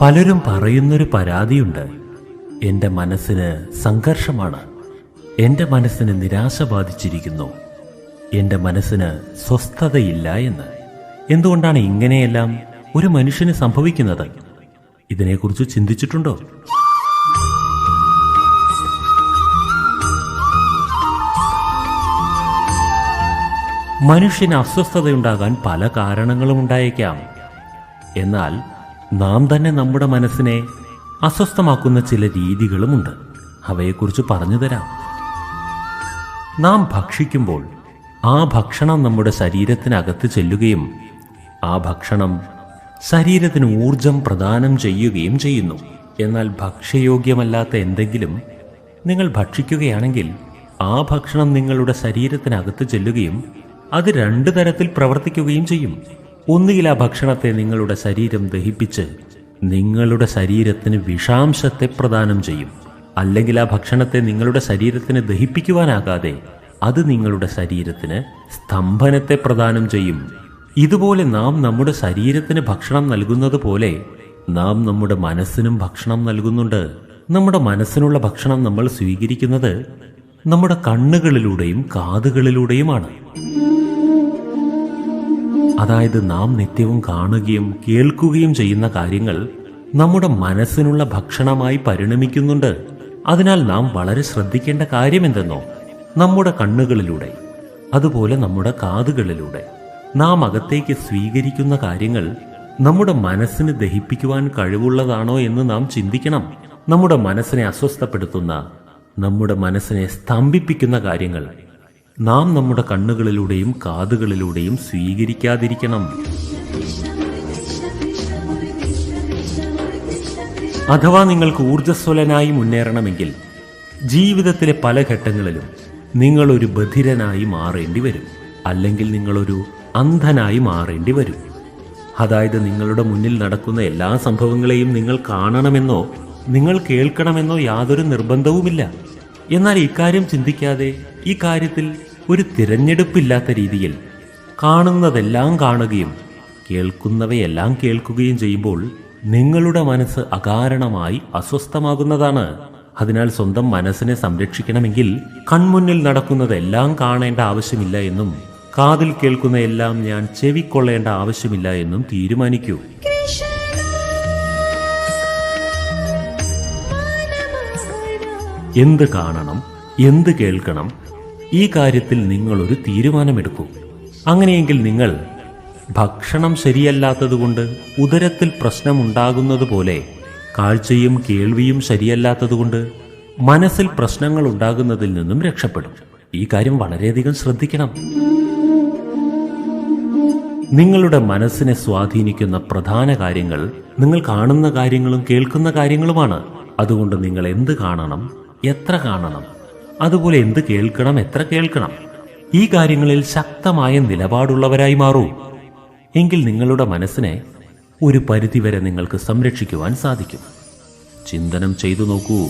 പലരും പറയുന്നൊരു പരാതിയുണ്ട്. എന്റെ മനസ്സിന് സംഘർഷമാണ്. എന്റെ മനസ്സിന് നിരാശ ബാധിച്ചിരിക്കുന്നു. എന്റെ മനസ്സിന് സ്വസ്ഥതയില്ല എന്ന്. എന്തുകൊണ്ടാണ് ഇങ്ങനെയെല്ലാം ഒരു മനുഷ്യന് സംഭവിക്കുന്നത്? ഇതിനെക്കുറിച്ച് ചിന്തിച്ചിട്ടുണ്ടോ? മനുഷ്യന് അസ്വസ്ഥതയുണ്ടാകാൻ പല കാരണങ്ങളും ഉണ്ടായേക്കാം. എന്നാൽ നാം തന്നെ നമ്മുടെ മനസ്സിനെ അസ്വസ്ഥമാക്കുന്ന ചില രീതികളുമുണ്ട്. അവയെക്കുറിച്ച് പറഞ്ഞു തരാം. നാം ഭക്ഷിക്കുമ്പോൾ ആ ഭക്ഷണം നമ്മുടെ ശരീരത്തിനകത്ത് ചെല്ലുകയും ആ ഭക്ഷണം ശരീരത്തിന് ഊർജം പ്രദാനം ചെയ്യുകയും ചെയ്യുന്നു. എന്നാൽ ഭക്ഷ്യയോഗ്യമല്ലാത്ത എന്തെങ്കിലും നിങ്ങൾ ഭക്ഷിക്കുകയാണെങ്കിൽ ആ ഭക്ഷണം നിങ്ങളുടെ ശരീരത്തിനകത്ത് ചെല്ലുകയും അത് രണ്ടു തരത്തിൽ പ്രവർത്തിക്കുകയും ചെയ്യും. ഒന്നുകിൽ ആ ഭക്ഷണത്തെ നിങ്ങളുടെ ശരീരം ദഹിപ്പിച്ച് നിങ്ങളുടെ ശരീരത്തിന് വിഷാംശത്തെ പ്രദാനം ചെയ്യും. അല്ലെങ്കിൽ ആ ഭക്ഷണത്തെ നിങ്ങളുടെ ശരീരത്തിന് ദഹിപ്പിക്കുവാനാകാതെ അത് നിങ്ങളുടെ ശരീരത്തിന് സ്തംഭനത്തെ പ്രദാനം ചെയ്യും. ഇതുപോലെ നാം നമ്മുടെ ശരീരത്തിന് ഭക്ഷണം നൽകുന്നത് പോലെ നാം നമ്മുടെ മനസ്സിനും ഭക്ഷണം നൽകുന്നുണ്ട്. നമ്മുടെ മനസ്സിനുള്ള ഭക്ഷണം നമ്മൾ സ്വീകരിക്കുന്നത് നമ്മുടെ കണ്ണുകളിലൂടെയും കാതുകളിലൂടെയുമാണ്. അതായത് നാം നിത്യവും കാണുകയും കേൾക്കുകയും ചെയ്യുന്ന കാര്യങ്ങൾ നമ്മുടെ മനസ്സിനുള്ള ഭക്ഷണമായി പരിണമിക്കുന്നുണ്ട്. അതിനാൽ നാം വളരെ ശ്രദ്ധിക്കേണ്ട കാര്യം എന്തെന്നോ നമ്മുടെ കണ്ണുകളിലൂടെ. അതുപോലെ നമ്മുടെ കാതുകളിലൂടെ. നാം അകത്തേക്ക് സ്വീകരിക്കുന്ന കാര്യങ്ങൾ നമ്മുടെ മനസ്സിന് ദഹിപ്പിക്കുവാൻ കഴിവുള്ളതാണോ എന്ന് നാം ചിന്തിക്കണം. നമ്മുടെ മനസ്സിനെ അസ്വസ്ഥപ്പെടുത്തുന്ന നമ്മുടെ മനസ്സിനെ സ്തംഭിപ്പിക്കുന്ന കാര്യങ്ങൾ. നാം നമ്മുടെ കണ്ണുകളിലൂടെയും കാതുകളിലൂടെയും സ്വീകരിക്കാതിരിക്കണം. അഥവാ നിങ്ങൾക്ക് ഊർജസ്വലനായി മുന്നേറണമെങ്കിൽ ജീവിതത്തിലെ പല ഘട്ടങ്ങളിലും നിങ്ങളൊരു ബധിരനായി മാറേണ്ടി വരും. അല്ലെങ്കിൽ നിങ്ങളൊരു അന്ധനായി മാറേണ്ടി വരും. അതായത് നിങ്ങളുടെ മുന്നിൽ നടക്കുന്ന എല്ലാ സംഭവങ്ങളെയും നിങ്ങൾ കാണണമെന്നോ നിങ്ങൾ കേൾക്കണമെന്നോ യാതൊരു നിർബന്ധവുമില്ല. എന്നാൽ ഇക്കാര്യം ചിന്തിക്കാതെ ഈ കാര്യത്തിൽ ഒരു തിരഞ്ഞെടുപ്പില്ലാത്ത രീതിയിൽ കാണുന്നതെല്ലാം കാണുകയും കേൾക്കുന്നവയെല്ലാം കേൾക്കുകയും ചെയ്യുമ്പോൾ നിങ്ങളുടെ മനസ്സ് അകാരണമായി അസ്വസ്ഥമാകുന്നതാണ്. അതിനാൽ സ്വന്തം മനസ്സിനെ സംരക്ഷിക്കണമെങ്കിൽ കൺമുന്നിൽ നടക്കുന്നതെല്ലാം കാണേണ്ട ആവശ്യമില്ല എന്നും കാതിൽ കേൾക്കുന്ന എല്ലാം ഞാൻ ചെവിക്കൊള്ളേണ്ട ആവശ്യമില്ല എന്നും തീരുമാനിക്കൂ. എന്ത് കാണണം എന്ത് കേൾക്കണം ഈ കാര്യത്തിൽ നിങ്ങൾ ഒരു തീരുമാനമെടുക്കൂ. അങ്ങനെയെങ്കിൽ നിങ്ങൾ ഭക്ഷണം ശരിയല്ലാത്തതുകൊണ്ട് ഉദരത്തിൽ പ്രശ്നമുണ്ടാകുന്നത് പോലെ കാഴ്ചയും കേൾവിയും ശരിയല്ലാത്തതുകൊണ്ട് മനസ്സിൽ പ്രശ്നങ്ങൾ ഉണ്ടാകുന്നതിൽ നിന്നും രക്ഷപ്പെടും. ഈ കാര്യം വളരെയധികം ശ്രദ്ധിക്കണം. നിങ്ങളുടെ മനസ്സിനെ സ്വാധീനിക്കുന്ന പ്രധാന കാര്യങ്ങൾ നിങ്ങൾ കാണുന്ന കാര്യങ്ങളും കേൾക്കുന്ന കാര്യങ്ങളുമാണ്. അതുകൊണ്ട് നിങ്ങൾ എന്ത് കാണണം എത്ര കാണണം അതുപോലെ എന്ത് കേൾക്കണം എത്ര കേൾക്കണം? ഈ കാര്യങ്ങളിൽ ശക്തമായ നിലപാടുള്ളവരായി മാറൂ. എങ്കിൽ നിങ്ങളുടെ മനസ്സിനെ ഒരു പരിധിവരെ നിങ്ങൾക്ക് സംരക്ഷിക്കുവാൻ സാധിക്കും. ചിന്തനം ചെയ്തു നോക്കൂ.